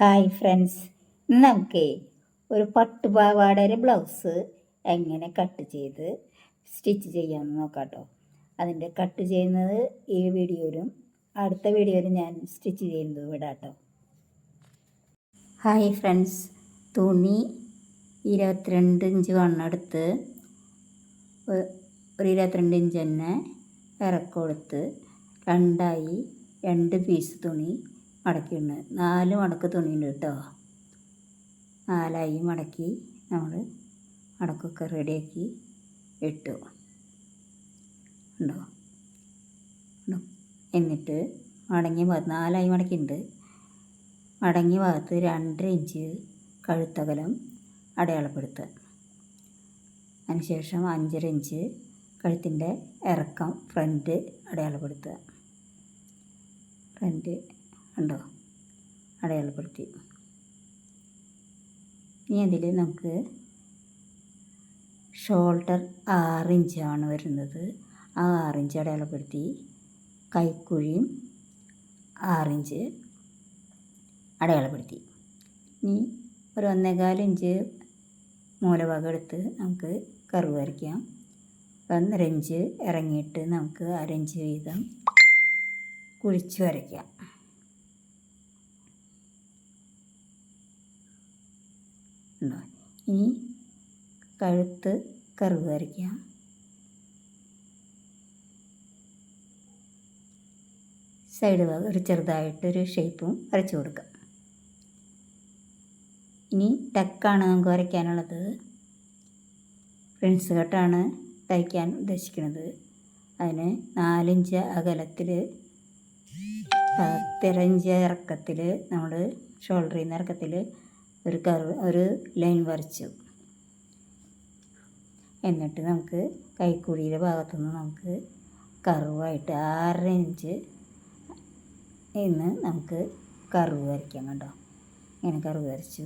Hi friends ഇന്ന് നമുക്ക് ഒരു പട്ടുപാവാടയുടെ ബ്ലൗസ് എങ്ങനെ കട്ട് ചെയ്ത് സ്റ്റിച്ച് ചെയ്യാമെന്ന് നോക്കാം കേട്ടോ അതിന്റെ കട്ട് ചെയ്യുന്നത് ഈ വീഡിയോയിലും അടുത്ത വീഡിയോയിലും ഞാൻ സ്റ്റിച്ച് ചെയ്യുന്നത് വിടാം കേട്ടോ ഹായ് ഫ്രണ്ട്സ് തുണി ഇരുപത്തിരണ്ട് ഇഞ്ച് വണ്ണെടുത്ത് ഒരു ഇരുപത്തിരണ്ട് ഇഞ്ച് തന്നെ ഇറക്കൊടുത്ത് രണ്ടായി രണ്ട് പീസ് തുണി മടക്കിയിട്ടുണ്ട് നാല് മടക്ക് തുണിയുണ്ട് കേട്ടോ. നാലായി മടക്കി നമ്മൾ മടക്കൊക്കെ റെഡിയാക്കി ഇട്ടു. ഉണ്ടോ എന്നിട്ട് മടങ്ങിയ ഭാഗത്ത് നാലായി മടക്കിയിട്ടുണ്ട്. മടങ്ങിയ ഭാഗത്ത് രണ്ടര ഇഞ്ച് കഴുത്തകലം അടയാളപ്പെടുത്തുക. അതിനുശേഷം അഞ്ചര ഇഞ്ച് കഴുത്തിന്റെ ഇറക്കം ഫ്രണ്ട് അടയാളപ്പെടുത്തുക. ഫ്രണ്ട് ഉണ്ടോ? അടയാളപ്പെടുത്തി. ഇനി അതിൽ നമുക്ക് ഷോൾഡർ ആറിഞ്ചാണ് വരുന്നത്. ആ ആറിഞ്ച് അടയാളപ്പെടുത്തി. കൈക്കുഴിയും ആറിഞ്ച് അടയാളപ്പെടുത്തി. ഇനി ഒരു ഒന്നേകാൽ ഇഞ്ച് മൂലഭാഗം എടുത്ത് നമുക്ക് കർവ് വരയ്ക്കാം. ഒന്നര ഇഞ്ച് ഇറങ്ങിയിട്ട് നമുക്ക് അരഞ്ച് വീതം കുഴിച്ച് വരയ്ക്കാം. ഉണ്ടോ? ഇനി കഴുത്ത് കർവ് വരയ്ക്കുക സൈഡ് ഭാഗം ഒരു ചെറുതായിട്ടൊരു ഷേപ്പും വരച്ചു കൊടുക്കുക ഇനി ടക്കാണ് നമുക്ക് വരയ്ക്കാനുള്ളത്. ഫ്രണ്ട്സ് കട്ടാണ് തയ്ക്കാൻ ഉദ്ദേശിക്കുന്നത്. അതിന് നാലിഞ്ച് അകലത്തിൽ പത്തിരഞ്ച് ഇറക്കത്തിൽ നമ്മൾ ഷോൾഡറിൽ നിന്ന് ഇറക്കത്തിൽ ഒരു കർവ് ഒരു ലൈൻ വരച്ചു. എന്നിട്ട് നമുക്ക് കൈക്കുഴിയുടെ ഭാഗത്തുനിന്ന് നമുക്ക് കർവായിട്ട് ആറര ഇഞ്ച് ഇന്ന് നമുക്ക് കർവ് വരയ്ക്കാം കണ്ടോ? ഇങ്ങനെ കർവ് വരച്ചു.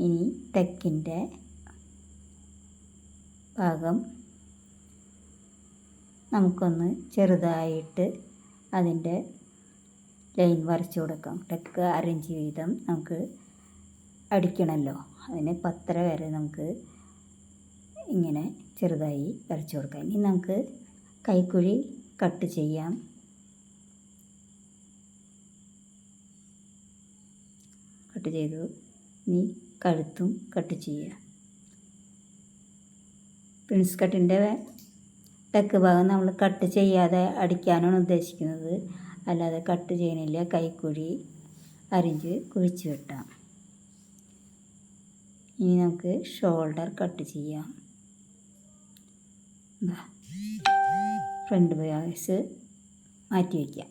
ഇനി തെക്കിന്റെ ഭാഗം നമുക്കൊന്ന് ചെറുതായിട്ട് അതിന്റെ ലൈൻ വരച്ചു കൊടുക്കാം. തെക്ക് അരഞ്ച് വീതം നമുക്ക് അടിക്കണമല്ലോ അതിന് പത്തര വരെ നമുക്ക് ഇങ്ങനെ ചെറുതായി വരച്ച് കൊടുക്കാം. ഇനി നമുക്ക് കൈക്കുഴി കട്ട് ചെയ്യാം. കട്ട് ചെയ്തു. ഇനി കഴുത്തും കട്ട് ചെയ്യുക പ്രിൻസ് കട്ടിന്റെ തെക്ക് ഭാഗം നമ്മൾ കട്ട് ചെയ്യാതെ അടിക്കാനാണ് ഉദ്ദേശിക്കുന്നത്. അല്ലാതെ കട്ട് ചെയ്യണില്ല. കൈക്കുഴി അരിഞ്ച് കുഴിച്ച് വെട്ടാം. ഇനി നമുക്ക് ഷോൾഡർ കട്ട് ചെയ്യാം. ഫ്രണ്ട് പീസ് മാറ്റി വയ്ക്കാം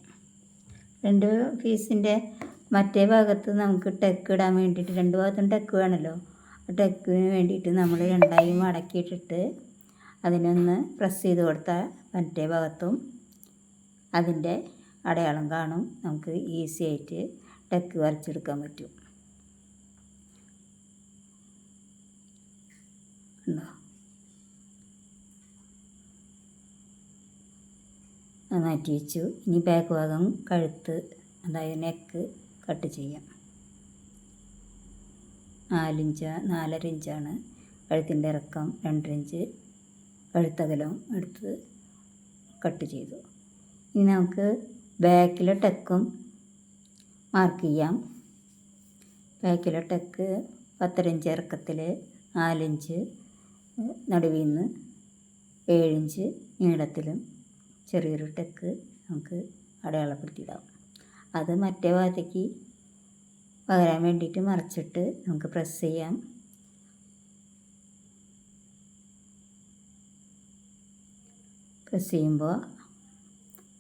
രണ്ട് പീസിന്റെ മറ്റേ ഭാഗത്ത് നമുക്ക് ടെക്ക് ഇടാൻ വേണ്ടിയിട്ട് രണ്ട് ഭാഗത്തും ടെക്ക് വേണമല്ലോ ടെക്കിന് വേണ്ടിയിട്ട് നമ്മൾ രണ്ടായി മടക്കിയിട്ടിട്ട് അതിനൊന്ന് പ്രസ് ചെയ്ത് കൊടുത്താൽ മറ്റേ ഭാഗത്തും അതിന്റെ അടയാളം കാണും. നമുക്ക് ഈസി ആയിട്ട് ടെക്ക് വരച്ചെടുക്കാൻ പറ്റും ഉണ്ടോ അത് മാറ്റി വെച്ചു. ഇനി ബാക്ക് ഭാഗം കഴുത്ത് അതായത് നെക്ക് കട്ട് ചെയ്യാം. നാലിഞ്ച് നാലര ഇഞ്ചാണ് കഴുത്തിന്റെ ഇറക്കം രണ്ടര ഇഞ്ച് കഴുത്തകലം എടുത്ത് കട്ട് ചെയ്തു. ഇനി നമുക്ക് ബാക്കിലെ ടെക്കും മാർക്ക് ചെയ്യാം. ബാക്കിലെ ടെക്ക് പത്തരഞ്ച് ഇറക്കത്തിൽ നാലിഞ്ച് നടുവിൽ നിന്ന് ഏഴിഞ്ച് നീളത്തിലും ചെറിയൊരു ടെക്ക് നമുക്ക് അടയാളപ്പെടുത്തിയിടാം. അത് മറ്റേ ഭാഗത്തേക്ക് പകരാൻ വേണ്ടിയിട്ട് മറിച്ചിട്ട് നമുക്ക് പ്രസ് ചെയ്യാം. പ്രസ് ചെയ്യുമ്പോൾ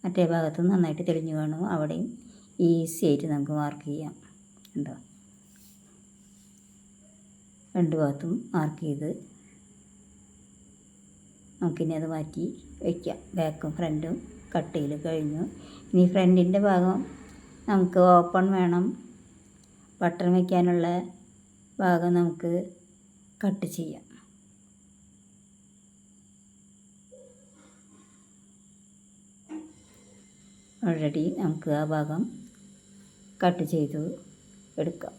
മറ്റേ ഭാഗത്ത് നന്നായിട്ട് തെളിഞ്ഞു കാണും. അവിടെയും ഈസി ആയിട്ട് നമുക്ക് മാർക്ക് ചെയ്യാം. ഉണ്ടോ രണ്ട് ഭാഗത്തും മാർക്ക് ചെയ്ത് നമുക്കിനി അത് മാറ്റി വയ്ക്കാം ബാക്കും ഫ്രണ്ടും കട്ട് ചെയ്ത് കഴിഞ്ഞു. ഇനി ഫ്രണ്ടിന്റെ ഭാഗം നമുക്ക് ഓപ്പൺ വേണം. ബട്ടൺ വയ്ക്കാനുള്ള ഭാഗം നമുക്ക് കട്ട് ചെയ്യാം. ഓൾറെഡി നമുക്ക് ആ ഭാഗം കട്ട് ചെയ്തു എടുക്കാം.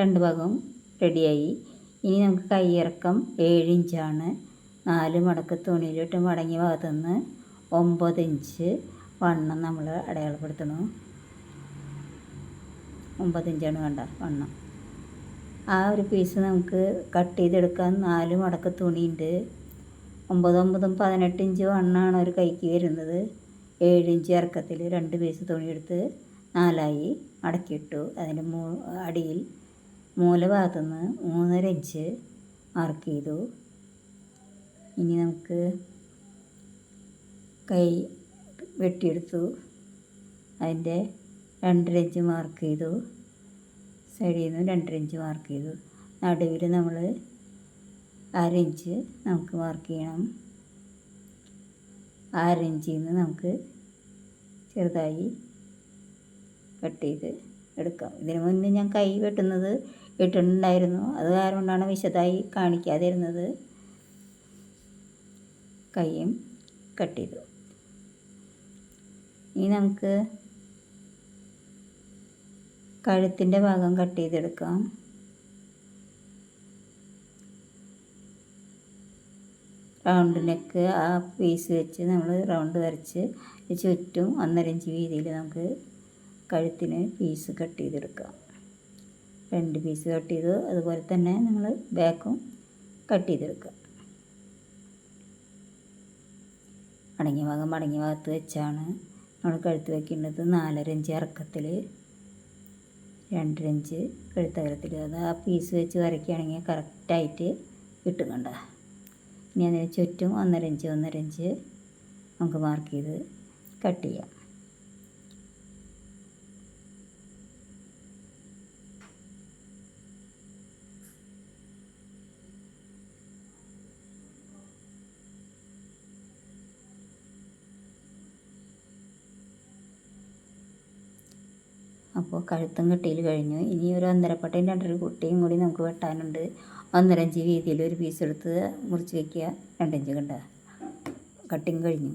രണ്ട് ഭാഗവും റെഡിയായി ഇനി നമുക്ക് കൈയിറക്കം ഏഴിഞ്ചാണ്. നാല് മടക്ക് തുണിയിലിട്ട് മടങ്ങി ഭാഗത്തു നിന്ന് ഒമ്പത് ഇഞ്ച് വണ്ണം നമ്മൾ അടയാളപ്പെടുത്തണം. ഒമ്പത് ഇഞ്ചാണ് വേണ്ട വണ്ണം. ആ ഒരു പീസ് നമുക്ക് കട്ട് ചെയ്തെടുക്കാൻ നാല് മടക്ക് തുണിയുണ്ട്. ഒമ്പത് ഒമ്പതും പതിനെട്ട് ഇഞ്ച് വണ്ണമാണ് ഒരു കൈക്ക് വരുന്നത്. ഏഴ് ഇഞ്ച് ഇറക്കത്തിൽ രണ്ട് പീസ് തുണിയെടുത്ത് നാലായി മടക്കിയിട്ടു. അതിന്റെ മൂ അടിയിൽ മൂലഭാഗത്തു നിന്ന് മൂന്നര ഇഞ്ച് മാർക്ക് ചെയ്തു. ഇനി നമുക്ക് കൈ വെട്ടിയെടുത്തു. അതിന്റെ രണ്ടര ഇഞ്ച് മാർക്ക് ചെയ്തു. സൈഡിൽ നിന്ന് രണ്ടര ഇഞ്ച് മാർക്ക് ചെയ്തു. നടുവിൽ നമ്മൾ അര ഇഞ്ച് നമുക്ക് മാർക്ക് ചെയ്യണം. അര നിന്ന് നമുക്ക് ചെറുതായി കട്ട് ചെയ്ത് എടുക്കാം. ഇതിനു മുന്നേ ഞാൻ കൈ വെട്ടുന്നത് ഇട്ടിട്ടുണ്ടായിരുന്നു. അത് കാരണമാണ് വിശദമായി കാണിക്കാതിരുന്നത്? കൈയും കട്ട് ചെയ്തു ഇനി നമുക്ക് കഴുത്തിന്റെ ഭാഗം കട്ട് ചെയ്തെടുക്കാം. റൗണ്ട് നെക്ക് ആ പീസ് വെച്ച് നമ്മൾ റൗണ്ട് വരച്ച് ചുറ്റും ഒന്നര ഇഞ്ച് വീതിയിൽ നമുക്ക് കഴുത്തിന് പീസ് കട്ട് ചെയ്തെടുക്കുക. രണ്ട് പീസ് കട്ട് ചെയ്ത് അതുപോലെ തന്നെ നമ്മൾ ബാക്കും കട്ട് ചെയ്തെടുക്കുക. മടങ്ങിയ ഭാഗം മടങ്ങിയ ഭാഗത്ത് വെച്ചാണ് നമ്മൾ കഴുത്ത് വയ്ക്കേണ്ടത് നാലര ഇഞ്ച് ഇറക്കത്തിൽ രണ്ടര കഴുത്തകലത്തിൽ അത് ആ പീസ് വെച്ച് വരയ്ക്കുകയാണെങ്കിൽ കറക്റ്റായിട്ട് കിട്ടുന്നുണ്ട് ഇനി അതിന് ചുറ്റും ഒന്നര ഇഞ്ച് ഒന്നര ഇഞ്ച് നമുക്ക് മാർക്ക് ചെയ്ത് കട്ട് ചെയ്യാം. അപ്പോൾ കഴുത്തും കെട്ടിയിൽ കഴിഞ്ഞു. ഇനി ഒരു ഒന്നരപ്പട്ടയും രണ്ടര കുട്ടിയും കൂടി നമുക്ക് വെട്ടാനുണ്ട്. ഒന്നരഞ്ച് വീതിയിൽ ഒരു പീസ് എടുത്ത് മുറിച്ച് വയ്ക്കുക രണ്ടഞ്ച് കണ്ട കട്ടിങ് കഴിഞ്ഞു.